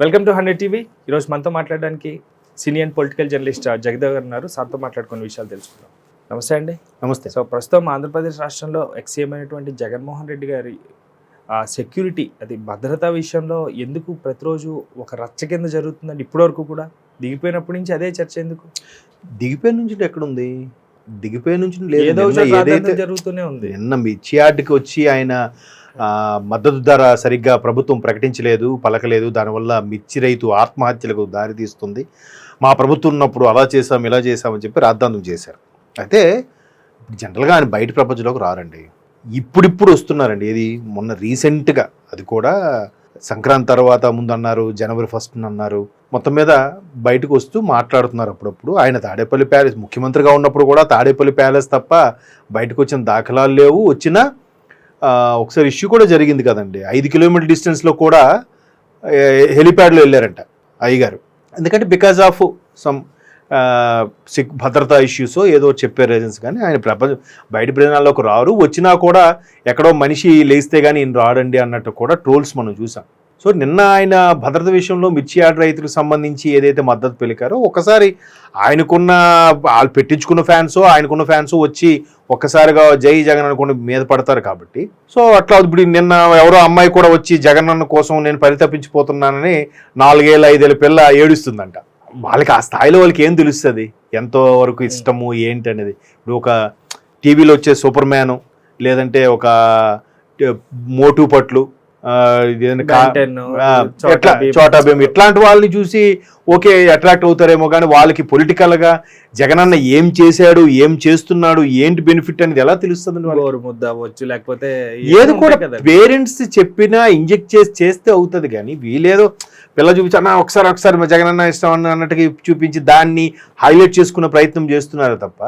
Welcome to hundred TV ఈరోజు మనతో మాట్లాడడానికి సీనియర్ పొలిటికల్ జర్నలిస్ట్ జగదేవ్ గారు ఉన్నారు. సార్తో మాట్లాడుకున్న విషయాలు తెలుసుకుందాం. నమస్తే అండి. నమస్తే. సో ప్రస్తుతం ఆంధ్రప్రదేశ్ రాష్ట్రంలో ఎక్సీఎం అయినటువంటి జగన్మోహన్ రెడ్డి గారి సెక్యూరిటీ అది భద్రతా విషయంలో ఎందుకు ప్రతిరోజు ఒక రచ్చ కింద జరుగుతుందండి ఇప్పటివరకు కూడా దిగిపోయినప్పటి నుంచి అదే చర్చ ఎందుకు? దిగిపోయిన నుంచి ఎక్కడుంది? దిగిపోయిన నుంచి ఏదైతే జరుగుతూనే ఉంది. నిన్న మిర్చి యార్డ్కి వచ్చి ఆయన మద్దతు ధర సరిగ్గా ప్రభుత్వం ప్రకటించలేదు పలకలేదు. దానివల్ల మిర్చి రైతు ఆత్మహత్యలకు దారితీస్తుంది మా ప్రభుత్వం ఉన్నప్పుడు అలా చేసాం ఇలా చేసామని చెప్పి రాద్ధాంతం చేశారు. అయితే జనరల్గా ఆయన బయట ప్రపంచంలోకి రారండి. ఇప్పుడిప్పుడు వస్తున్నారండి. ఇది మొన్న రీసెంట్గా అది కూడా సంక్రాంతి తర్వాత ముందు అన్నారు జనవరి ఫస్ట్ అన్నారు. మొత్తం మీద బయటకు వస్తూ మాట్లాడుతున్నారు అప్పుడప్పుడు. ఆయన తాడేపల్లి ప్యాలెస్ ముఖ్యమంత్రిగా ఉన్నప్పుడు కూడా తాడేపల్లి ప్యాలెస్ తప్ప బయటకు వచ్చిన దాఖలాలు లేవు. వచ్చిన ఒకసారి ఇష్యూ కూడా జరిగింది కదండి. ఐదు కిలోమీటర్ డిస్టెన్స్లో కూడా హెలిప్యాడ్లో వెళ్ళారంట అయ్యగారు. ఎందుకంటే బికాజ్ ఆఫ్ సమ్ సిక్ భద్రతా ఇష్యూస్ ఏదో చెప్పారు రీజన్స్ కానీ ఆయన ప్రపంచం బయట ప్రజనాల్లోకి రారు. వచ్చినా కూడా ఎక్కడో మనిషి లేస్తే కానీ ఈయన రాడండి అన్నట్టు కూడా ట్రోల్స్ మనం చూసాం. సో నిన్న ఆయన భద్రత విషయంలో మిర్చి ఆడ రైతులకు సంబంధించి ఏదైతే మద్దతు పెలికారో ఒకసారి ఆయనకున్న వాళ్ళు పెట్టించుకున్న ఫ్యాన్సో ఆయనకున్న ఫ్యాన్సో వచ్చి ఒక్కసారిగా జై జగన్ అనుకుని మీద పడతారు కాబట్టి. సో అట్లా ఇప్పుడు నిన్న ఎవరో అమ్మాయి కూడా వచ్చి జగన్ అన్న కోసం నేను పరితపించిపోతున్నానని నాలుగేళ్ళ ఐదేళ్ళ పిల్ల ఏడుస్తుందంట. వాళ్ళకి ఆ స్థాయిలో వాళ్ళకి ఏం తెలుస్తుంది? ఎంతో వరకు ఇష్టము ఏంటి అనేది. ఇప్పుడు ఒక టీవీలో వచ్చే సూపర్ మ్యాను లేదంటే ఒక మోటూ మోటు పట్లు ఆ, ఇదేంటి కా- Ben 10, ఆ, చోటా ఎట్లా భీమ్. చోటా భీమ్ ఇట్లాంటి వాళ్ళని చూసి ఓకే అట్రాక్ట్ అవుతారేమో కానీ వాళ్ళకి పొలిటికల్గా జగనన్న ఏం చేశాడు ఏం చేస్తున్నాడు ఏంటి బెనిఫిట్ అనేది ఎలా తెలుస్తుంది ముద్ద అవ్వచ్చు లేకపోతే ఏది కూడా. పేరెంట్స్ చెప్పినా ఇంజెక్ట్ చేసి చేస్తే అవుతుంది కానీ వీళ్ళేదో పిల్ల చూపించి ఒకసారి ఒకసారి జగనన్న ఇష్టం అన్న అన్నట్టుగా చూపించి దాన్ని హైలైట్ చేసుకునే ప్రయత్నం చేస్తున్నారు తప్ప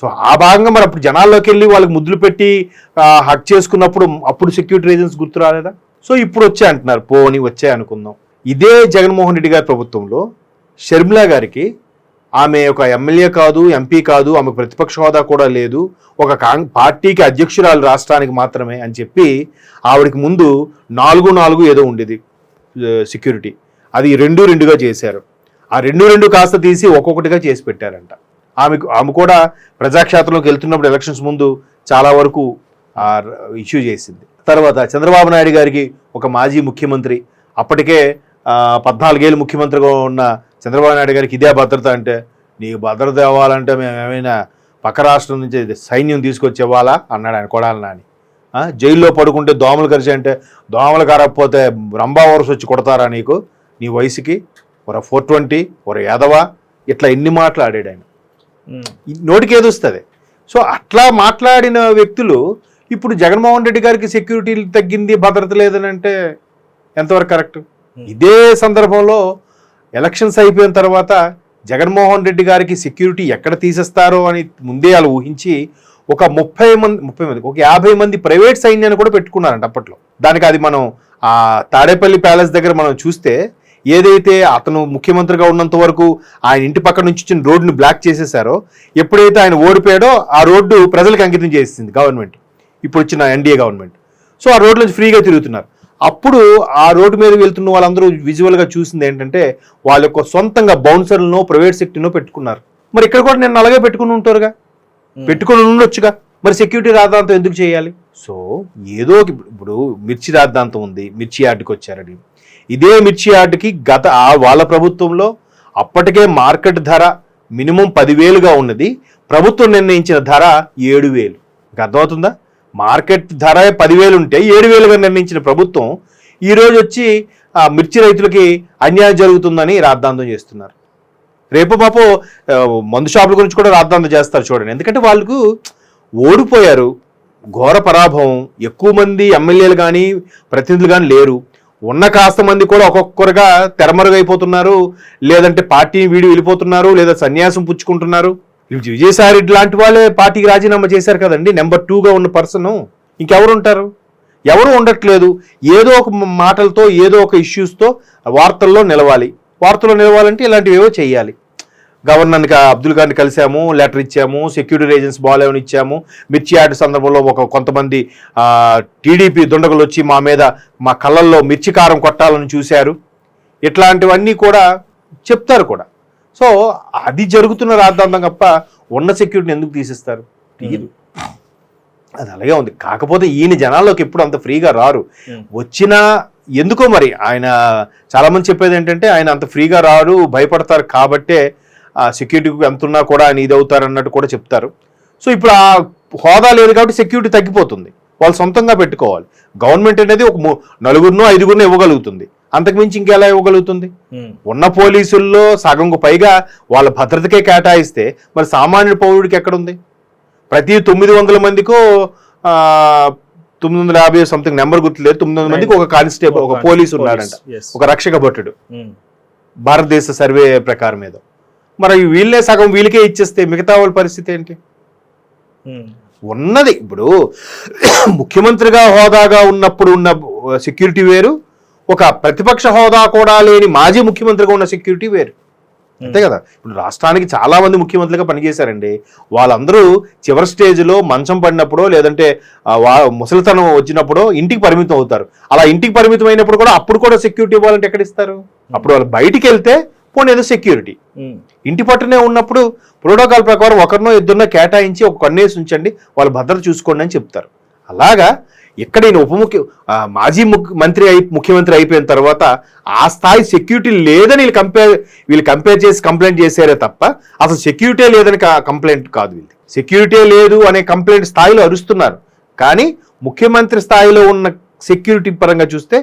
సో ఆ భాగంగా మరి అప్పుడు జనాల్లోకి వెళ్ళి వాళ్ళకి ముద్దులు పెట్టి హక్ చేసుకున్నప్పుడు అప్పుడు సెక్యూరిటీ రీజన్స్ గుర్తు రాలేదా? సో ఇప్పుడు వచ్చాయి అంటున్నారు. పోని వచ్చాయి అనుకుందాం. ఇదే జగన్మోహన్ రెడ్డి గారి ప్రభుత్వంలో షర్మిల గారికి ఆమె ఒక ఎమ్మెల్యే కాదు ఎంపీ కాదు ఆమె ప్రతిపక్ష హోదా కూడా లేదు. ఒక కాంగ్ పార్టీకి అధ్యక్షురాలు రాష్ట్రానికి మాత్రమే అని చెప్పి ఆవిడకి ముందు నాలుగు నాలుగు ఏదో ఉండేది సెక్యూరిటీ. అది రెండు రెండుగా చేశారు. ఆ రెండు రెండు కాస్త తీసి ఒక్కొక్కటిగా చేసి పెట్టారంట. ఆమెకు ఆమె కూడా ప్రజాక్షేత్రంలోకి వెళ్తున్నప్పుడు ఎలక్షన్స్ ముందు చాలా వరకు ఇష్యూ చేసింది. తర్వాత చంద్రబాబు నాయుడు గారికి ఒక మాజీ ముఖ్యమంత్రి అప్పటికే పద్నాలుగేళ్ళు ముఖ్యమంత్రిగా ఉన్న చంద్రబాబు నాయుడు గారికి ఇదే భద్రత అంటే నీకు భద్రత ఇవ్వాలంటే మేము ఏమైనా పక్క రాష్ట్రం నుంచి సైన్యం తీసుకొచ్చి ఇవ్వాలా అన్నాడు ఆయన కొడాలి నాని. జైల్లో పడుకుంటే దోమలు కరిచి అంటే దోమలు కరకపోతే రంభా వరుస వచ్చి కొడతారా నీకు? నీ వయసుకి? ఒక ఫోర్ ట్వంటీ ఒక యాదవ? ఇట్లా ఎన్ని మాట్లాడాడు ఆయన. నోటికి ఏదొస్తుంది సో అట్లా మాట్లాడిన వ్యక్తులు ఇప్పుడు జగన్మోహన్ రెడ్డి గారికి సెక్యూరిటీ తగ్గింది భద్రత లేదని అంటే ఎంతవరకు కరెక్ట్? ఇదే సందర్భంలో ఎలక్షన్స్ అయిపోయిన తర్వాత జగన్మోహన్ రెడ్డి గారికి సెక్యూరిటీ ఎక్కడ తీసేస్తారో అని ముందే వాళ్ళు ఊహించి ఒక ముప్పై మంది ముప్పై మంది ఒక యాభై మంది ప్రైవేట్ సైన్యాన్ని కూడా పెట్టుకున్నారంట అప్పట్లో. దానికి అది మనం ఆ తాడేపల్లి ప్యాలెస్ దగ్గర మనం చూస్తే ఏదైతే అతను ముఖ్యమంత్రిగా ఉన్నంత వరకు ఆయన ఇంటి పక్క నుంచి వచ్చిన రోడ్డుని బ్లాక్ చేసేసారో ఎప్పుడైతే ఆయన ఓడిపోయాడో ఆ రోడ్డు ప్రజలకు అంకితం చేసింది గవర్నమెంట్. ఇప్పుడు వచ్చిన ఎన్డీఏ గవర్నమెంట్. సో ఆ రోడ్ల నుంచి ఫ్రీగా తిరుగుతున్నారు. అప్పుడు ఆ రోడ్డు మీద వెళ్తున్న వాళ్ళందరూ విజువల్గా చూసింది ఏంటంటే వాళ్ళ యొక్క సొంతంగా బౌన్సర్లను ప్రైవేట్ సెక్టర్ను పెట్టుకున్నారు. మరి ఇక్కడ కూడా నేను అలాగే పెట్టుకుని ఉంటారుగా. పెట్టుకుని ఉండొచ్చుగా? మరి సెక్యూరిటీ రాద్ధాంతం ఎందుకు చేయాలి? సో ఏదో ఇప్పుడు మిర్చి రాద్ధాంతం ఉంది మిర్చి యార్డుకి వచ్చారని. ఇదే మిర్చి యార్డుకి గత ఆ వాళ్ళ ప్రభుత్వంలో అప్పటికే మార్కెట్ ధర మినిమం పదివేలుగా ఉన్నది. ప్రభుత్వం నిర్ణయించిన ధర ఏడు వేలు అర్థమవుతుందా? మార్కెట్ ధర పదివేలు ఉంటే ఏడు వేలుగా నిర్ణయించిన ప్రభుత్వం ఈరోజు వచ్చి ఆ మిర్చి రైతులకి అన్యాయం జరుగుతుందని రాద్ధాంతం చేస్తున్నారు. రేపు పాపం మందు షాపుల గురించి కూడా రాద్ధాంతం చేస్తారు చూడండి. ఎందుకంటే వాళ్ళకు ఓడిపోయారు. ఘోర పరాభవం. ఎక్కువ మంది ఎమ్మెల్యేలు కానీ ప్రతినిధులు కానీ లేరు. ఉన్న కాస్త మంది కూడా ఒక్కొక్కరుగా తెరమరుగైపోతున్నారు లేదంటే పార్టీ వీడి వెళ్ళిపోతున్నారు లేదా సన్యాసం పుచ్చుకుంటున్నారు. విజయసాయి రెడ్డి లాంటి వాళ్ళే పార్టీకి రాజీనామా చేశారు కదండి నెంబర్ టూగా ఉన్న పర్సన్. ఇంకెవరు ఉంటారు ఎవరు ఉండట్లేదు. ఏదో ఒక మాటలతో ఏదో ఒక ఇష్యూస్తో వార్తల్లో నిలవాలి. వార్తల్లో నిలవాలంటే ఇలాంటివి ఏవో చేయాలి గవర్నర్కి అబ్దుల్ గారిని కలిసాము లెటర్ ఇచ్చాము సెక్యూరిటీ ఏజెన్సీ బాగాలేమని ఇచ్చాము. మిర్చి యాడ్ సందర్భంలో ఒక కొంతమంది టీడీపీ దుండగులు వచ్చి మా మీద మా కళ్ళల్లో మిర్చి కారం కొట్టాలని చూశారు. ఇట్లాంటివన్నీ కూడా చెప్తారు కూడా. సో అది జరుగుతున్న రాద్ధాంతం తప్ప ఉన్న సెక్యూరిటీని ఎందుకు తీసిస్తారు? తీయరు అది అలాగే ఉంది. కాకపోతే ఈయన జనాల్లోకి ఎప్పుడు అంత ఫ్రీగా రారు. వచ్చినా ఎందుకో మరి? ఆయన చాలామంది చెప్పేది ఏంటంటే ఆయన అంత ఫ్రీగా రారు భయపడతారు కాబట్టే సెక్యూరిటీకి ఎంత ఉన్నా కూడా ఆయన ఇది అవుతారు అన్నట్టు కూడా చెప్తారు. సో ఇప్పుడు ఆ హోదా లేదు కాబట్టి సెక్యూరిటీ తగ్గిపోతుంది. వాళ్ళు సొంతంగా పెట్టుకోవాలి. గవర్నమెంట్ అనేది ఒక ము- నలుగురినో ఐదుగురినో ఇవ్వగలుగుతుంది. అంతకుమించి ఇంకెలా ఇవ్వగలుగుతుంది. ఉన్న పోలీసుల్లో సగంకు పైగా వాళ్ళ భద్రతకే కేటాయిస్తే మరి సామాన్య పౌరుడికి ఎక్కడుంది? ప్రతి తొమ్మిది వందల మందికో ఆ, తొమ్మిది వందల యాభై సంథింగ్ నెంబర్ గుర్తులేదు తొమ్మిది వందల మందికి ఒక కానిస్టేబుల్ ఒక పోలీసు ఉన్నాడంట. ఒక రక్షక భటుడు. భారతదేశ సర్వే ప్రకారం ఏదో. మరి వీళ్ళే సగం వీళ్ళకే ఇచ్చేస్తే మిగతా వాళ్ళ పరిస్థితి ఏంటి. ఉన్నది. ఇప్పుడు ముఖ్యమంత్రిగా హోదాగా ఉన్నప్పుడు ఉన్న సెక్యూరిటీ వేరు. ఒక ప్రతిపక్ష హోదా కూడా లేని మాజీ ముఖ్యమంత్రిగా ఉన్న సెక్యూరిటీ వేరు. అంతే కదా? ఇప్పుడు రాష్ట్రానికి చాలా మంది ముఖ్యమంత్రులుగా పనిచేశారండి. వాళ్ళందరూ చివరి స్టేజ్లో మంచం పడినప్పుడో లేదంటే ముసలితనం వచ్చినప్పుడో ఇంటికి పరిమితం అవుతారు. అలా ఇంటికి పరిమితం అయినప్పుడు కూడా అప్పుడు కూడా సెక్యూరిటీ ఇవ్వాలంటే ఎక్కడ ఇస్తారు? అప్పుడు వాళ్ళు బయటికి వెళ్తే పోనీ ఏదో సెక్యూరిటీ. ఇంటి పట్టునే ఉన్నప్పుడు ప్రోటోకాల్ ప్రకారం ఒకరినో ఇద్దరినో కేటాయించి ఒక కన్నేసి ఉంచండి వాళ్ళ భద్రత చూసుకోండి అని చెప్తారు. అలాగా ఇక్కడ ఈయన ఉప ముఖ్య మాజీ ముఖ్య- మంత్రి అయి ముఖ్యమంత్రి అయిపోయిన తర్వాత ఆ స్థాయి సెక్యూరిటీ లేదని వీళ్ళు కంపేర్ వీళ్ళు కంపేర్ చేసి కంప్లైంట్ చేశారే తప్ప అసలు సెక్యూరిటీ లేదని కంప్లైంట్ కాదు వీళ్ళు సెక్యూరిటీ లేదు అనే కంప్లైంట్ స్థాయిలో అరుస్తున్నారు. కానీ ముఖ్యమంత్రి స్థాయిలో ఉన్న సెక్యూరిటీ పరంగా చూస్తే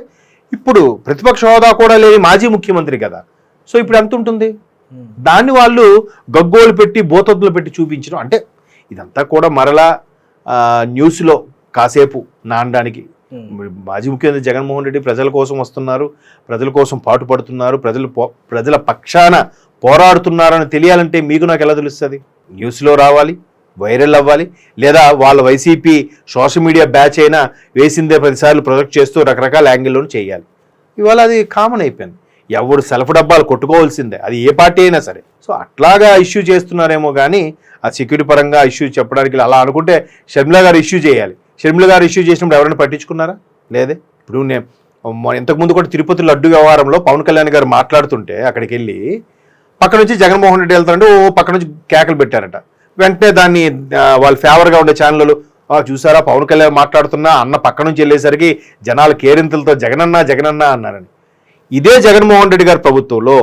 ఇప్పుడు ప్రతిపక్ష హోదా కూడా లేని మాజీ ముఖ్యమంత్రి కదా. సో ఇప్పుడు ఎంత ఉంటుంది? దాన్ని వాళ్ళు గగ్గోలు పెట్టి బోతద్దులు పెట్టి చూపించడం. అంటే ఇదంతా కూడా మరలా న్యూస్లో కాసేపు నానడానికి. మాజీ ముఖ్యమంత్రి జగన్మోహన్ రెడ్డి ప్రజల కోసం వస్తున్నారు ప్రజల కోసం పాటుపడుతున్నారు ప్రజలు ప్రజల పక్షాన పోరాడుతున్నారని తెలియాలంటే మీకు నాకు ఎలా తెలుస్తుంది? న్యూస్లో రావాలి వైరల్ అవ్వాలి లేదా వాళ్ళ వైసీపీ సోషల్ మీడియా బ్యాచ్ అయినా వేసిందే పదిసార్లు ప్రొజెక్ట్ చేస్తూ రకరకాల యాంగిల్లో చేయాలి. ఇవాళ అది కామన్ అయిపోయింది. ఎవడు సెల్ఫ్ డబ్బాలు కొట్టుకోవాల్సిందే. అది ఏ పార్టీ అయినా సరే. సో అట్లాగా ఇష్యూ చేస్తున్నారేమో కానీ ఆ సెక్యూరిటీ పరంగా ఇష్యూ చెప్పడానికి అలా అనుకుంటే షర్మిల గారు ఇష్యూ చేయాలి. షర్మిల గారు ఇష్యూ చేసినప్పుడు ఎవరైనా పట్టించుకున్నారా? లేదే? ఇప్పుడు నేను ఇంతకుముందు కూడా తిరుపతి లడ్డు వ్యవహారంలో పవన్ కళ్యాణ్ గారు మాట్లాడుతుంటే అక్కడికి వెళ్ళి పక్క నుంచి జగన్మోహన్ రెడ్డి వెళ్తారంటే ఓ పక్క నుంచి కేకలు పెట్టారట. వెంటనే దాన్ని వాళ్ళ ఫేవర్గా ఉండే ఛానళ్ళు చూసారా పవన్ కళ్యాణ్ మాట్లాడుతున్నా అన్న పక్క నుంచి వెళ్ళేసరికి జనాలు కేరింతలతో జగనన్న జగనన్న అన్నారని. ఇదే జగన్మోహన్ రెడ్డి గారి ప్రభుత్వంలో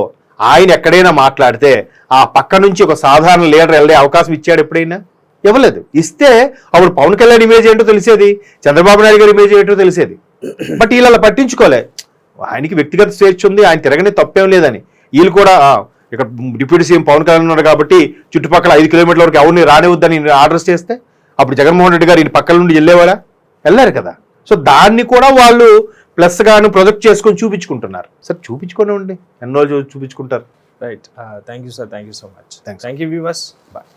ఆయన ఎక్కడైనా మాట్లాడితే ఆ పక్క నుంచి ఒక సాధారణ లీడర్ వెళ్ళే అవకాశం ఇచ్చాడు ఎప్పుడైనా? ఇవ్వలేదు. ఇస్తే అప్పుడు పవన్ కళ్యాణ్ ఇమేజ్ ఏంటో తెలిసేది చంద్రబాబు నాయుడు గారి ఇమేజ్ ఏంటో తెలిసేది. బట్ వీళ్ళు అలా పట్టించుకోలే. ఆయనకి వ్యక్తిగత స్వేచ్ఛ ఉంది ఆయన తిరగని తప్పేం లేదని. వీళ్ళు కూడా ఇక్కడ డిప్యూటీ సీఎం పవన్ కళ్యాణ్ ఉన్నాడు కాబట్టి చుట్టుపక్కల ఐదు కిలోమీటర్ల వరకు ఎవరిని రానివద్దని ఆర్డర్స్ చేస్తే అప్పుడు జగన్మోహన్ రెడ్డి గారు ఈయన పక్కల నుండి వెళ్ళేవాడా? వెళ్ళారు కదా. సో దాన్ని కూడా వాళ్ళు ప్లస్ గాను ప్రొజెక్ట్ చేసుకొని చూపించుకుంటున్నారు. సార్ చూపించుకొని ఉండి ఎన్నో రోజులు చూపించుకుంటారు. Right thank you sir thank you so much. Thank you viewers bye